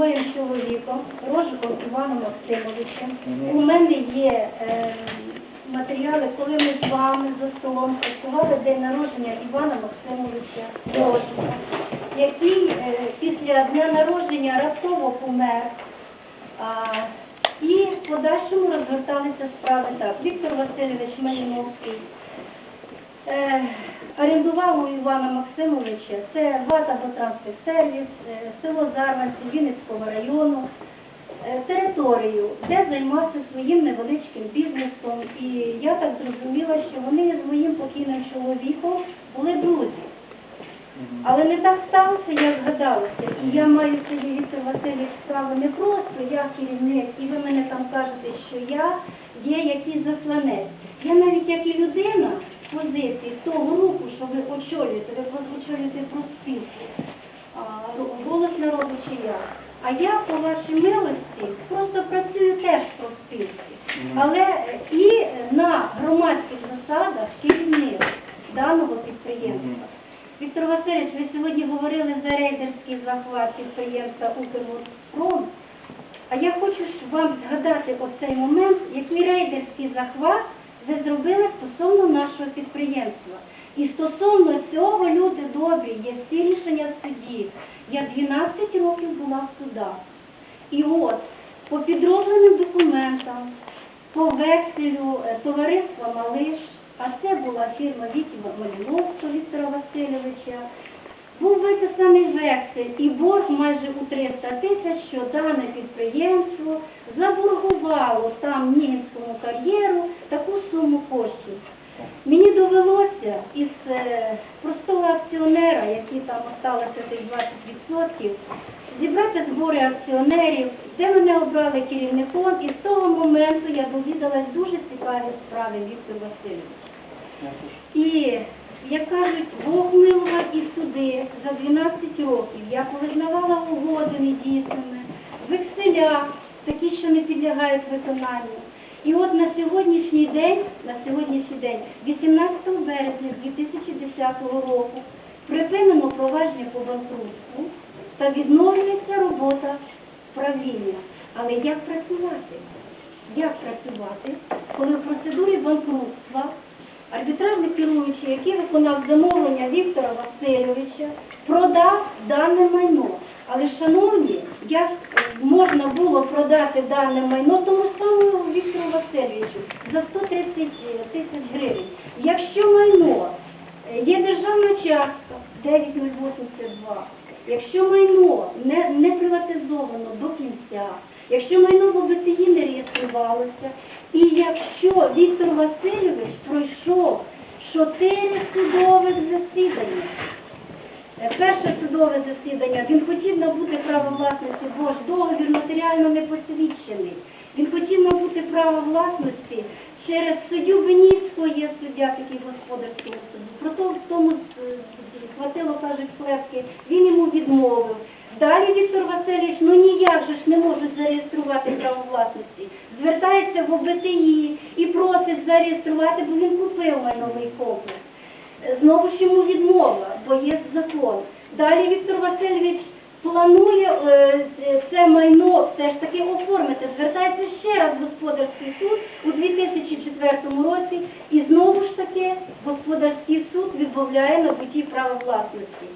моїм чоловіком, Рожиком Іваном Максимовичем. У мене є е, матеріали, коли ми з вами за столом святкували день народження Івана Максимовича Рожика, який е, після дня народження раптово помер. А, і в подальшому розгорталися справи так. Віктор Васильович Маліновський е, орендував у Івана Максимовича, це Ватаботранспецсервіс, е, село Зарванці Вінницького району, е, територію, де займався своїм невеличким бізнесом. І я так зрозуміла, що вони з моїм покійним чоловіком були друзі. Але не так сталося, як згадалося. І я маю сьогодні Віктор Васильович справу не просто я керівник, і ви мене там кажете, що я є якийсь засланець. Я навіть як і людина позиції того руху, що ви очолюєте, ви очолюєте ру- голос народу чи я. А я, по вашій милості, просто працюю теж в профспілці. Але е, і на громадських засадах керівник даного підприємства. Віктор Васильович, ви сьогодні говорили за рейдерський захват підприємства «Укрпром». А я хочу вам згадати оцей момент, який рейдерський захват ви зробили стосовно нашого підприємства. І стосовно цього, люди добрі, є всі рішення судів. Я 12 років була в судах. І от, по підробленим документам, по векселю е, товариства Малиш, а це була фірма Вітіва Маліновського Віктора Васильовича, був виписаний вексель і борг майже у 300 тисяч, що дане підприємство заборгувало там Нігінському кар'єру суму коштів. Мені довелося із е, простого акціонера, який там осталося тих 20%, зібрати збори акціонерів, де мене обрали керівником, і з того моменту я довідалась дуже цікаві справи Віктор Васильович. І, як кажуть, Бог милував і суди за 12 років. Я повизнавала угоди недійсними, векселя, такі, що не підлягають виконанню. І от на сьогоднішній день, на сьогоднішній день, 18 березня 2010 року, припинено провадження по банкрутству та відновлюється робота правління. Але як працювати? Як працювати, коли в процедурі банкрутства арбітражний керуючий, який виконав замовлення Віктора Васильовича, продав дане майно. Але, шановні, як можна було продати дане майно тому самому Віктору Васильовичу за 130 тисяч гривень? Якщо майно е, є державна частка 9082, якщо майно не, не приватизовано до кінця, якщо майно в ОБТІ не реєструвалося, і якщо Віктор Васильович пройшов чотири судових засідання, Е, Перше судове засідання, він хотів набути право власності, бо ж договір матеріально не посвідчений. Він хотів набути право власності через суддю Беніцького, суддя такий господарського суду. Проте в тому е, хватило, кажуть, клепки, він йому відмовив. Далі Віктор Васильович, ну ніяк же ж не можуть зареєструвати право власності. Звертається в ОБТІ і просить зареєструвати, бо він купив майновий комплекс. Знову ж йому відмова, бо є закон. Далі Віктор Васильович планує е, це майно все ж таки оформити. Звертається ще раз в господарський суд у 2004 році, і знову ж таки господарський суд відмовляє набуті права власності.